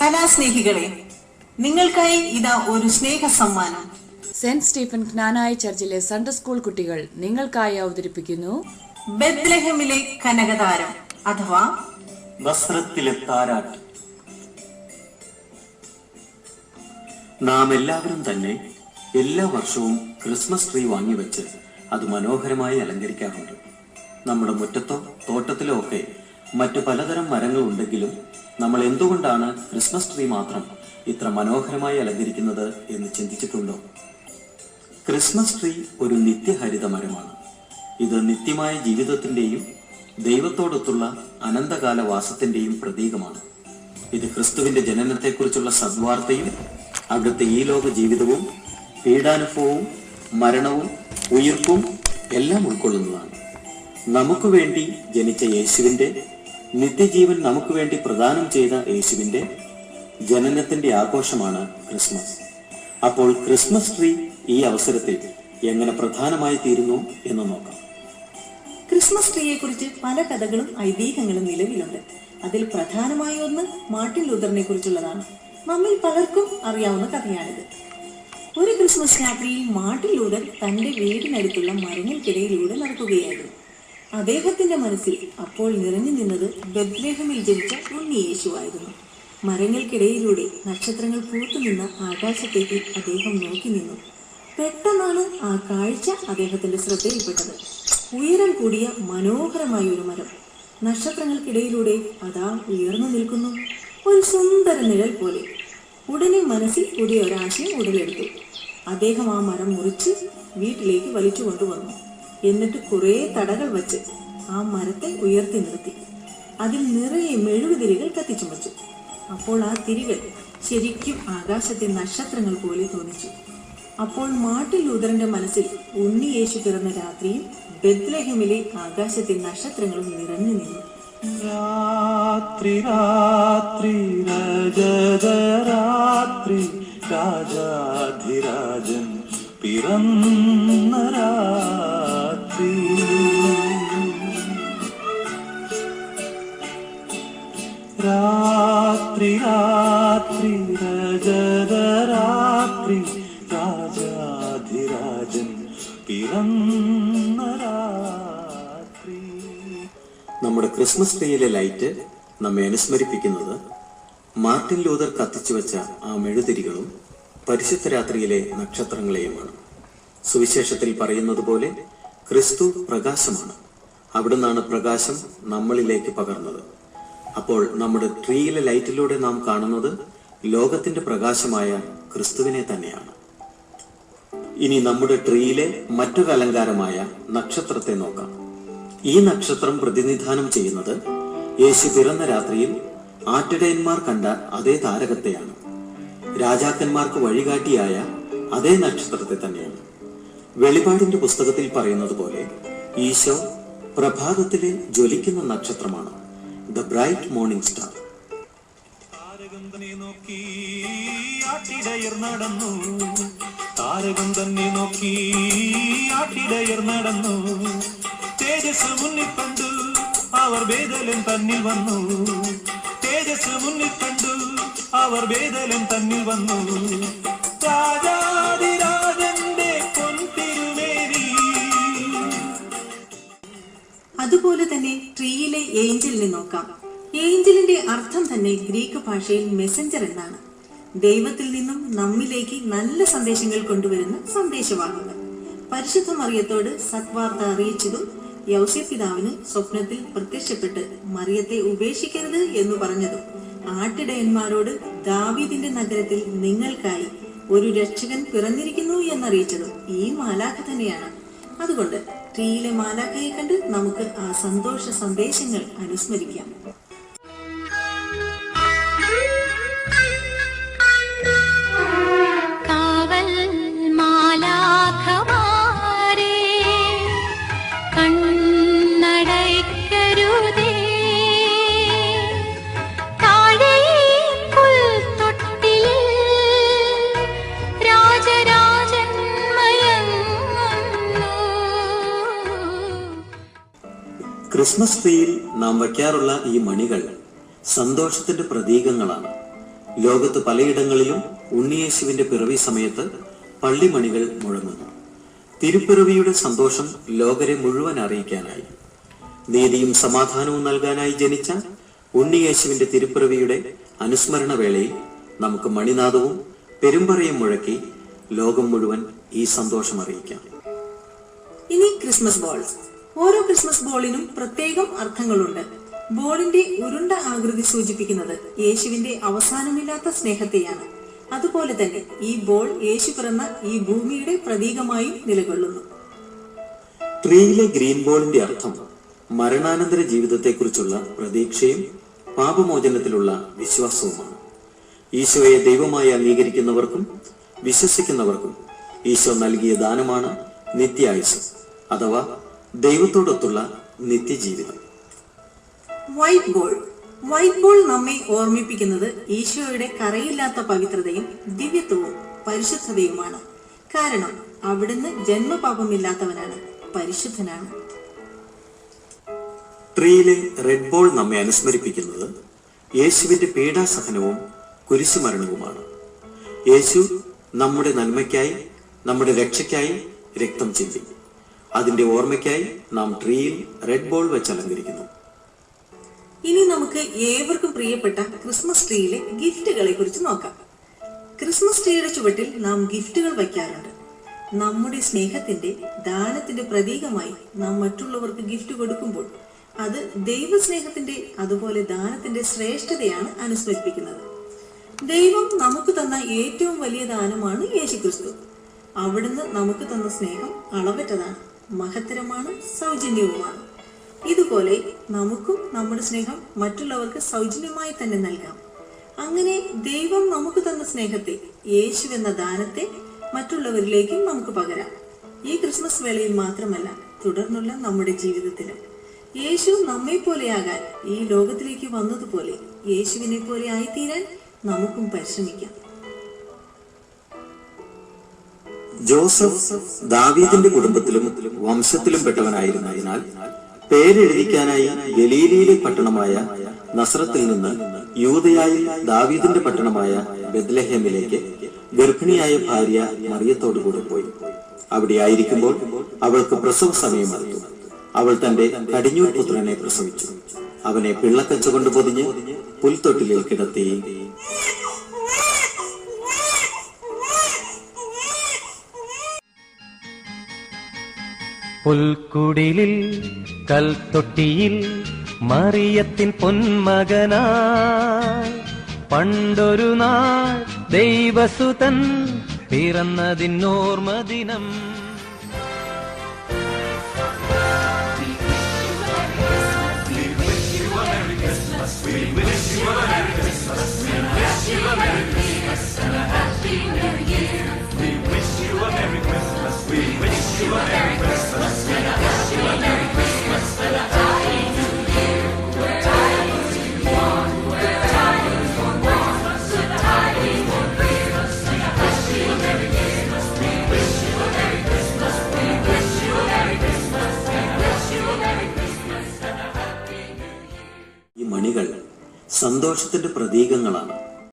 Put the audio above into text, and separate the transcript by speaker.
Speaker 1: കലാസ്നേഹികളെ നിങ്ങൾക്കായി ഇതാ ഒരു സ്നേഹ സമ്മാനം
Speaker 2: സെന്റ് സ്റ്റീഫൻ ജ്ഞാനായ ചർച്ചിലെ സൺഡേ സ്കൂൾ കുട്ടികൾ നിങ്ങൾക്കായി അവതരിപ്പിക്കുന്നു.
Speaker 1: ബെത്ലഹമിലെ കനകതാരം അഥവാ
Speaker 3: വസ്ത്രത്തിലെ താരാട്ട് നാം എല്ലാവരും തന്നെ എല്ലാ വർഷവും ക്രിസ്മസ് ട്രീ വാങ്ങിവെച്ച് അത് മനോഹരമായി അലങ്കരിക്കാറുണ്ട്. നമ്മുടെ മുറ്റത്തോ തോട്ടത്തിലോ ഒക്കെ മറ്റു പലതരം മരങ്ങൾ ഉണ്ടെങ്കിലും നമ്മൾ എന്തുകൊണ്ടാണ് ക്രിസ്മസ് ട്രീ മാത്രം ഇത്ര മനോഹരമായി അലങ്കരിക്കുന്നത് എന്ന് ചിന്തിച്ചിട്ടുണ്ടോ? ക്രിസ്മസ് ട്രീ ഒരു നിത്യഹരിത മരമാണ്. ഇത് നിത്യമായ ജീവിതത്തിന്റെയും ദൈവത്തോടൊത്തുള്ള അനന്തകാല വാസത്തിന്റെയും പ്രതീകമാണ്. ഇത് ക്രിസ്തുവിന്റെ ജനനത്തെക്കുറിച്ചുള്ള സദ്വാർത്തയും അവിടുത്തെ ഈ ലോക ജീവിതവും പീഡാനുഭവവും മരണവും ഉയർപ്പും എല്ലാം ഉൾക്കൊള്ളുന്നതാണ്. നമുക്ക് വേണ്ടി ജനിച്ച യേശുവിന്റെ നിത്യജീവൻ നമുക്ക് വേണ്ടി പ്രദാനം ചെയ്ത യേശുവിന്റെ ജനനത്തിന്റെ ആഘോഷമാണ് ക്രിസ്മസ്. അപ്പോൾ ക്രിസ്മസ് ട്രീ ഈ അവസരത്തിൽ എങ്ങനെ പ്രധാനമായി തീരുന്നു എന്ന് നോക്കാം.
Speaker 1: ക്രിസ്മസ് ട്രീയെ കുറിച്ച് പല കഥകളും ഐതിഹ്യങ്ങളും നിലവിലുണ്ട്. അതിൽ പ്രധാനമായി ഒന്ന് മാർട്ടിൻ ലൂതറിനെ കുറിച്ചുള്ളതാണ് നമ്മിൽ പലർക്കും അറിയാവുന്ന കഥയാണിത്. ഒരു ക്രിസ്മസ് രാത്രിയിൽ മാട്ടിലൂടെ തന്റെ വീടിനടുത്തുള്ള മരങ്ങൾക്കിടയിലൂടെ നടക്കുകയായിരുന്നു. അദ്ദേഹത്തിന്റെ മനസ്സിൽ അപ്പോൾ നിറഞ്ഞു നിന്നത് ബദ്ലേഹമിൽ ജനിച്ച ഉണ്ണിയേശുവായിരുന്നു മരങ്ങൾക്കിടയിലൂടെ നക്ഷത്രങ്ങൾ പൂത്തുനിന്ന ആകാശത്തേക്ക് അദ്ദേഹം നോക്കി നിന്നു. പെട്ടെന്നാണ് ആ കാഴ്ച അദ്ദേഹത്തിന്റെ ശ്രദ്ധയിൽപ്പെട്ടത്. ഉയരം കൂടിയ മനോഹരമായ ഒരു മരം. നക്ഷത്രങ്ങൾക്കിടയിലൂടെ അതാ ഉയർന്നു നിൽക്കുന്നു. ഒരു സുന്ദര നിഴൽ പോലെ. ഉടനെ മനസ്സിൽ പുതിയ ഒരാശയം ഉടലെടുത്തു. അദ്ദേഹം ആ മരം മുറിച്ച് വീട്ടിലേക്ക് വലിച്ചു കൊണ്ടുവന്നു എന്നിട്ട് കുറേ തടകൾ വച്ച് ആ മരത്തെ ഉയർത്തി നിർത്തി. അതിൽ നിറയെ മെഴുകുതിരികൾ കത്തിച്ചുമച്ചു. അപ്പോൾ ആ തിരികൾ ശരിക്കും ആകാശത്തെ നക്ഷത്രങ്ങൾ പോലെ തോന്നിച്ചു. അപ്പോൾ മാട്ടിൽ ഉദരന്റെ മനസ്സിൽ ഉണ്ണിയേശു പിറന്ന രാത്രിയും ബെത്ലഹമിലെ ആകാശത്തെ നക്ഷത്രങ്ങളും നിറഞ്ഞു നിന്നു.
Speaker 3: രാത്രി രാത്രി രാത്രി രാജാധിരാജൻ പിറന്ന രാത്രി. രാത്രി രാത്രി രജത രാത്രി രാജാധിരാജൻ പിറന്ന രാത്രി. നമ്മുടെ ക്രിസ്മസ് ട്രീയിലെ ലൈറ്റ് നമ്മെ അനുസ്മരിപ്പിക്കുന്നത് മാർട്ടിൻ ലൂതർ കത്തിച്ചു വെച്ച ആ മെഴുതിരികളും പരിശുദ്ധ രാത്രിയിലെ നക്ഷത്രങ്ങളെയുമാണ്. സുവിശേഷത്തിൽ പറയുന്നത് പോലെ ക്രിസ്തു പ്രകാശമാണ്. അവിടുന്നാണ് പ്രകാശം നമ്മളിലേക്ക് പകർന്നത്. അപ്പോൾ നമ്മുടെ ട്രീയിലെ ലൈറ്റിലൂടെ നാം കാണുന്നത് ലോകത്തിന്റെ പ്രകാശമായ ക്രിസ്തുവിനെ തന്നെയാണ്. ഇനി നമ്മുടെ ട്രീയിലെ മറ്റൊരു അലങ്കാരമായ നക്ഷത്രത്തെ നോക്കാം. ഈ നക്ഷത്രം പ്രതിനിധാനം ചെയ്യുന്നത് യേശു പിറന്ന രാത്രിയിൽ ആട്ടിടയന്മാർ കണ്ട അതേ താരകത്തെയാണ്. രാജാക്കന്മാർക്ക് വഴികാട്ടിയായ അതേ നക്ഷത്രത്തെ തന്നെയാണ്. വെളിപാടിന്റെ പുസ്തകത്തിൽ പറയുന്നത് പോലെ ഈശോ പ്രഭാതത്തിലെ ജ്വലിക്കുന്ന നക്ഷത്രമാണ്. The bright morning star.
Speaker 4: നോക്കി നടന്നു. താരകം തന്നെ നോക്കി ആട്ടിടയർ നടന്നു. തേജസ് മുന്നിൽ കണ്ടു അവർ തന്നിൽ വന്നു. തേജസ് മുന്നിൽ കണ്ടു അവർ വേദലം തന്നിൽ വന്നു.
Speaker 1: അതുപോലെ തന്നെ ട്രീയിലെ ഏഞ്ചലിനെ നോക്കാം. ഏഞ്ചലിന്റെ അർത്ഥം തന്നെ ഗ്രീക്ക് ഭാഷയിൽ മെസ്സഞ്ചർ എന്നാണ്. ദൈവത്തിൽ നിന്നും നമ്മിലേക്ക് നല്ല സന്ദേശങ്ങൾ കൊണ്ടുവരുന്ന സന്ദേശവാഹകർ പരിശുദ്ധ മറിയത്തോട് സത്വാർത്ത അറിയിച്ചതും യൗസ്യപിതാവിന് സ്വപ്നത്തിൽ പ്രത്യക്ഷപ്പെട്ട് മറിയത്തെ ഉപേക്ഷിക്കരുത് എന്ന് പറഞ്ഞതും ആട്ടിടയന്മാരോട് ദാവീദിന്റെ നഗരത്തിൽ നിങ്ങൾക്കായി ഒരു രക്ഷകൻ പിറന്നിരിക്കുന്നു എന്നറിയിച്ചതും ഈ മാലാഖ തന്നെയാണ്. അതുകൊണ്ട് ട്രീയിലെ മാലാഖയെ കണ്ട് നമുക്ക് ആ സന്തോഷ സന്ദേശങ്ങൾ അനുസ്മരിക്കാം.
Speaker 3: ക്രിസ്മസ് ട്രീയിൽ നാം വയ്ക്കാറുള്ള ഈ മണികൾ സന്തോഷത്തിന്റെ പ്രതീകങ്ങളാണ്. ലോകത്ത് പലയിടങ്ങളിലും ഉണ്ണിയേശുവിന്റെ പിറവി സമയത്ത് പള്ളിമണികൾ മുഴങ്ങുന്നു. തിരുപ്പിറവിയുടെ സന്തോഷം ലോകരെ മുഴുവൻ അറിയിക്കാനായി. നീതിയും സമാധാനവും നൽകാനായി ജനിച്ച ഉണ്ണിയേശുവിന്റെ തിരുപ്പിറവിയുടെ അനുസ്മരണ വേളയിൽ നമുക്ക് മണിനാദവും പെരുമ്പറയും മുഴക്കി ലോകം മുഴുവൻ ഈ സന്തോഷം അറിയിക്കാം.
Speaker 1: ഇനി ക്രിസ്മസ് ബോൾ ഓരോ ക്രിസ്മസ് ബോളിനും പ്രത്യേകം അർത്ഥങ്ങളുണ്ട്. ബോളിന്റെ ഉരുണ്ട ആകൃതി സൂചിപ്പിക്കുന്നത് യേശുവിന്റെ അവസാനമില്ലാത്ത സ്നേഹത്തെയാണ്. അതുപോലെ തന്നെ ഈ ബോൾ യേശു പിറന്ന ഈ ഭൂമിയുടെ പ്രതീകമായി നിലകൊള്ളുന്നു.
Speaker 3: ട്രീയിലെ ഗ്രീൻ ബോളിന്റെ അർത്ഥം മരണാനന്തര ജീവിതത്തെക്കുറിച്ചുള്ള പ്രതീക്ഷയും പാപമോചനത്തിലുള്ള വിശ്വാസവുമാണ്. ഈശോയെ ദൈവമായി അംഗീകരിക്കുന്നവർക്കും വിശ്വസിക്കുന്നവർക്കും ഈശോ നൽകിയ ദാനമാണ് നിത്യായുസ് അഥവാ ദൈവത്തോടൊത്തുള്ള നിത്യജീവിതം.
Speaker 1: വൈറ്റ് ബോൾ വൈറ്റ് ബോൾ നമ്മെ ഓർമ്മിപ്പിക്കുന്നത് ഈശോയുടെ കറയില്ലാത്ത പവിത്രതയും ദിവ്യത്വവും പരിശുദ്ധതയുമാണ്. കാരണം അവിടുന്ന് ജന്മപാപമില്ലാത്തവനാണ് പരിശുദ്ധനാണ്.
Speaker 3: ട്രീയിലെ റെഡ് ബോൾ നമ്മെ അനുസ്മരിപ്പിക്കുന്നത് യേശുവിന്റെ പീഡാസഹനവും കുരിശുമരണവുമാണ്. യേശു നമ്മുടെ നന്മയ്ക്കായി നമ്മുടെ രക്ഷയ്ക്കായി രക്തം ചിന്തി അതിന്റെ ഓർമ്മയ്ക്കായി നാം ട്രീയിൽ റെഡ് ബോൾ വെച്ച് അലങ്കരിക്കുന്നു.
Speaker 1: ഇനി നമുക്ക് ഏവർക്കും പ്രിയപ്പെട്ട ക്രിസ്മസ് ട്രീയിലെ ഗിഫ്റ്റുകളെ കുറിച്ച് നോക്കാം. ക്രിസ്മസ് ട്രീയുടെ ചുവട്ടിൽ നാം ഗിഫ്റ്റുകൾ വയ്ക്കാറുണ്ട്. നമ്മുടെ സ്നേഹത്തിന്റെ ദാനത്തിന്റെ പ്രതീകമായി നാം മറ്റുള്ളവർക്ക് ഗിഫ്റ്റ് കൊടുക്കുമ്പോൾ അത് ദൈവസ്നേഹത്തിന്റെ അതുപോലെ ദാനത്തിന്റെ ശ്രേഷ്ഠതയാണ് അനുസ്മരിപ്പിക്കുന്നത്. ദൈവം നമുക്ക് തന്ന ഏറ്റവും വലിയ ദാനമാണ് യേശുക്രിസ്തു. അവിടുന്ന് നമുക്ക് തന്ന സ്നേഹം അളവറ്റതാണ്. മഹത്തരമാണ് സൗജന്യവുമാണ്. ഇതുപോലെ നമുക്കും നമ്മുടെ സ്നേഹം മറ്റുള്ളവർക്ക് സൗജന്യമായി തന്നെ നൽകാം. അങ്ങനെ ദൈവം നമുക്ക് തന്ന സ്നേഹത്തെ യേശു എന്ന ദാനത്തെ മറ്റുള്ളവരിലേക്കും നമുക്ക് പകരാം. ഈ ക്രിസ്മസ് വേളയിൽ മാത്രമല്ല തുടർന്നുള്ള നമ്മുടെ ജീവിതത്തിലും. യേശു നമ്മെ പോലെയാകാൻ ഈ ലോകത്തിലേക്ക് വന്നതുപോലെ യേശുവിനെ പോലെ ആയിത്തീരാൻ നമുക്കും പരിശ്രമിക്കാം.
Speaker 3: ജോസഫ് ദാവീദിന്റെ കുടുംബത്തിലും വംശത്തിലും പെട്ടവനായിരുന്നതിനാൽ പേരെഴുതിക്കാനായി ഗലീലിയിലെ പട്ടണമായ നസ്രത്തിൽ നിന്ന് യൂതയായി ദാവീദിന്റെ പട്ടണമായ ബദ്ലഹേമിലേക്ക് ഗർഭിണിയായ ഭാര്യ മറിയത്തോടു കൂടെ പോയി. അവിടെ ആയിരിക്കുമ്പോൾ അവൾക്ക് പ്രസവ സമയം അടുത്തു. അവൾ തന്റെ കടിഞ്ഞൂർ പുത്രനെ പ്രസവിച്ചു. അവനെ പിള്ളക്കച്ച കൊണ്ട് പൊതിഞ്ഞ് പുൽത്തൊട്ടിലിൽ കിടത്തി.
Speaker 5: പുൽക്കുടിലിൽ കൽത്തൊട്ടിയിൽ മറിയത്തിൻ പൊന്മകനായി പണ്ടൊരു നാൾ ദൈവസുതൻ പിറന്നതിനോർമ്മ ദിനം.
Speaker 3: സന്തോഷത്തിന്റെ പ്രതീകങ്ങളാണ്.